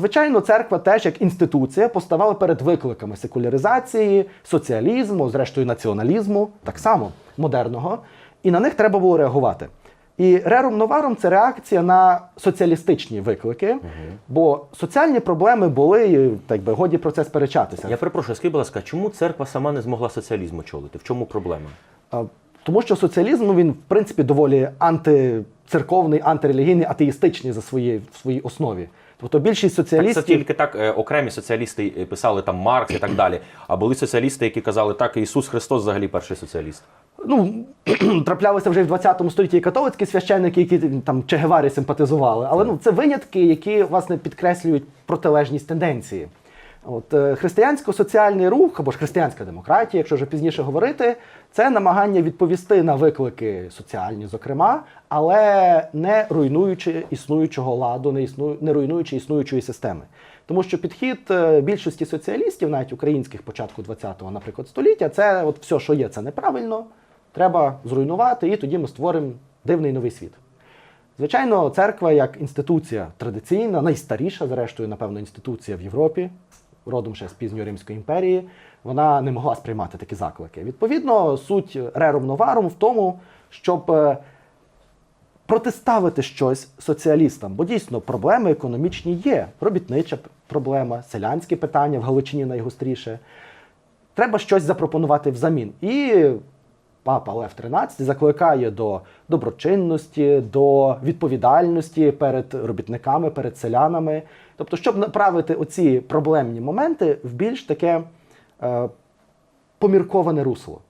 Звичайно, церква теж як інституція поставала перед викликами секуляризації, соціалізму, зрештою націоналізму, так само модерного, і на них треба було реагувати. І рерум новарум це реакція на соціалістичні виклики, бо соціальні проблеми були, і, так би годі про це сперечатися. Я перепрошую, скажіть, будь ласка, чому церква сама не змогла соціалізм очолити? В чому проблема? А, Тому що соціалізм ну, він, в принципі, доволі антицерковний, антирелігійний, атеїстичний за своєю в своїй основі. Тобто більшість Так це соціалістів. тільки так е, окремі соціалісти е, писали там Маркс і так далі. А були соціалісти, які казали, так, Ісус Христос взагалі перший соціаліст. Ну, траплялися вже в 20 столітті і католицькі священники, які там Че Геварі симпатизували. Але ну, це винятки, які власне підкреслюють протилежність тенденції. От е, християнсько-соціальний рух або ж християнська демократія, якщо вже пізніше говорити, це намагання відповісти на виклики соціальні, зокрема, але не руйнуючи існуючого ладу, не існу... не руйнуючи існуючої системи. Тому що підхід е, більшості соціалістів, навіть українських початку 20-го, наприклад, століття, це от все, що є, це неправильно. Треба зруйнувати, і тоді ми створимо дивний новий світ. Звичайно, церква як інституція традиційна, найстаріша, зрештою, напевно, інституція в Європі, родом ще з пізньої Римської імперії, вона не могла сприймати такі заклики. Відповідно, суть рерум новарум в тому, щоб е, протиставити щось соціалістам, бо дійсно проблеми економічні є. Робітнича проблема, селянські питання в Галичині найгостріше. Треба щось запропонувати взамін. І папа Лев XIII закликає до доброчинності, до відповідальності перед робітниками, перед селянами. Тобто, щоб направити оці проблемні моменти в більш таке е, помірковане русло.